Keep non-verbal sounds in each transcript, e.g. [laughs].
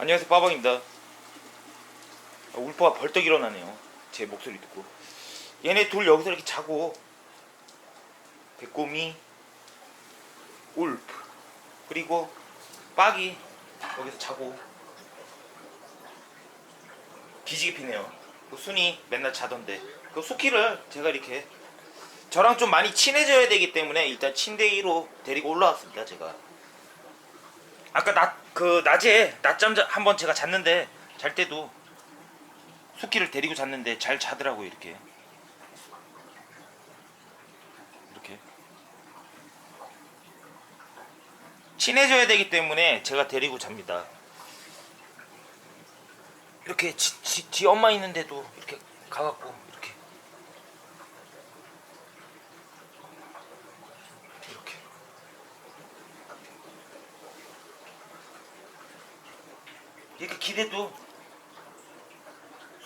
안녕하세요 빠방입니다. 아, 울퍼가 벌떡 일어나네요. 제 목소리 듣고. 얘네 둘 여기서 이렇게 자고. 백곰이 울프. 그리고 빡이 여기서 자고. 기지개 피네요. 그 순이 맨날 자던데. 그 수키를 제가 이렇게 저랑 좀 많이 친해져야 되기 때문에 일단 침대 위로 데리고 올라왔습니다 제가 아까 낮 그 낮에 낮잠 자- 한번 제가 잤는데 잘 때도 수키를 데리고 잤는데 잘 자더라고요 이렇게. 이렇게. 친해져야 되기 때문에 제가 데리고 잡니다. 이렇게 지, 지, 지 엄마 있는데도 이렇게 가갖고 이렇게 이렇게 이렇게 기대도.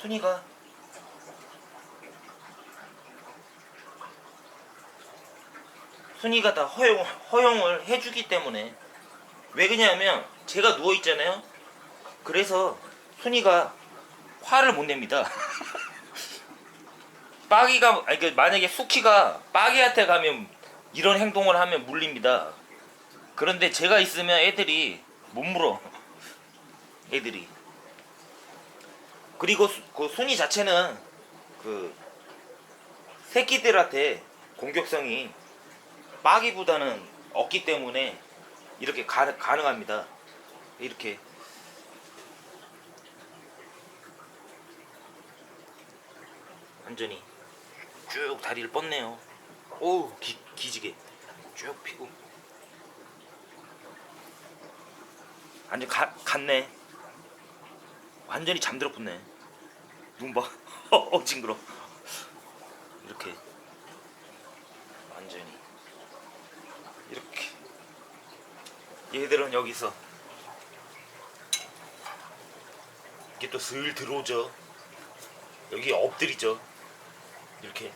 순이가. 순이가 다 허용, 허용을 해주기 때문에. 왜 그러냐면 제가 누워 있잖아요. 그래서 순이가 화를 못 냅니다. [laughs] 빠기가 아니 그 만약에 수키가 빠기한테 가면 이런 행동을 하면 물립니다. 그런데 제가 있으면 애들이 못 물어 애들이. 그리고 수, 그 순이 자체는 그 새끼들한테 공격성이 빠기보다는 없기 때문에 이렇게 가, 가능합니다. 이렇게. 완전히 쭉 다리를 뻗네요. 오 기, 기지개. 쭉 피고. 완전 가, 갔네 완전히 잠들어 붙네. 눈 봐. [laughs] 어 징그러. 이렇게. 완전히. 이렇게. 얘들은 여기서. 이게 또 슬 들어오죠. 여기 엎드리죠. 이렇게.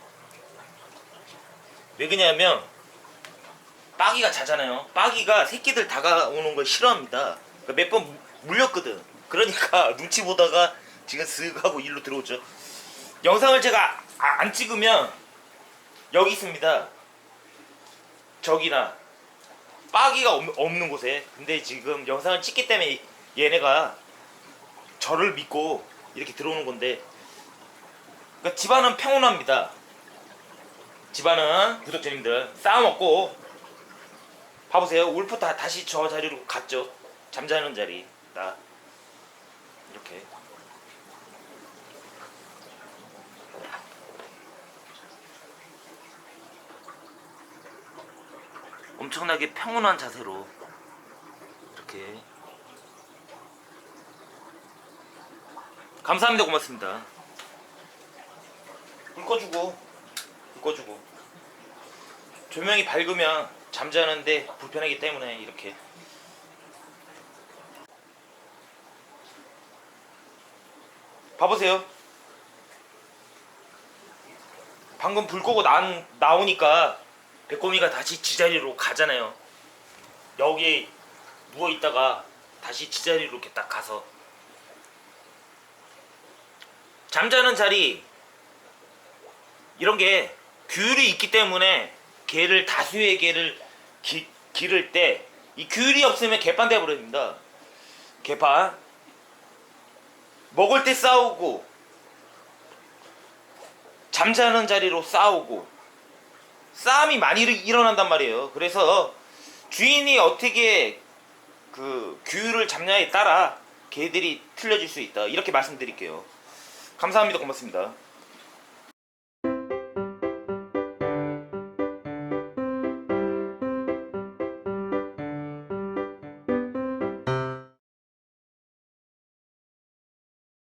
왜 그러냐면 빠기가 자잖아요. 빠기가 새끼들 다가오는 걸 싫어합니다. 몇번 물렸거든 그러니까 [laughs] 눈치 보다가 지금 쓱 하고 일로 들어오죠. 영상을 제가 아- 안 찍으면 여기 있습니다. 저기나. 빠기가 없, 없는 곳에. 근데 지금 영상을 찍기 때문에 얘네가 저를 믿고 이렇게 들어오는 건데. 그러니까 집안은 평온합니다. 집안은 구독자님들 싸움 없고. 봐보세요. 울프 다 다시 저 자리로 갔죠. 잠자는 자리 나 이렇게 엄청나게 평온한 자세로 이렇게 감사합니다. 고맙습니다. 불 꺼주고 불 꺼주고 조명이 밝으면 잠자는데 불편하기 때문에 이렇게 봐보세요. 방금 불 끄고 나, 나오니까 배꼽이가 다시 지자리로 가잖아요. 여기 누워 있다가 다시 지자리로 이렇게 딱 가서. 잠자는 자리. 이런 게 규율이 있기 때문에 개를 다수의 개를 기, 기를 때 이 규율이 없으면 개판 돼버립니다. 개판 먹을 때 싸우고 잠자는 자리로 싸우고 싸움이 많이 일- 일어난단 말이에요. 그래서 주인이 어떻게 그 규율을 잡냐에 따라 개들이 틀려질 수 있다. 이렇게 말씀드릴게요. 감사합니다. 고맙습니다.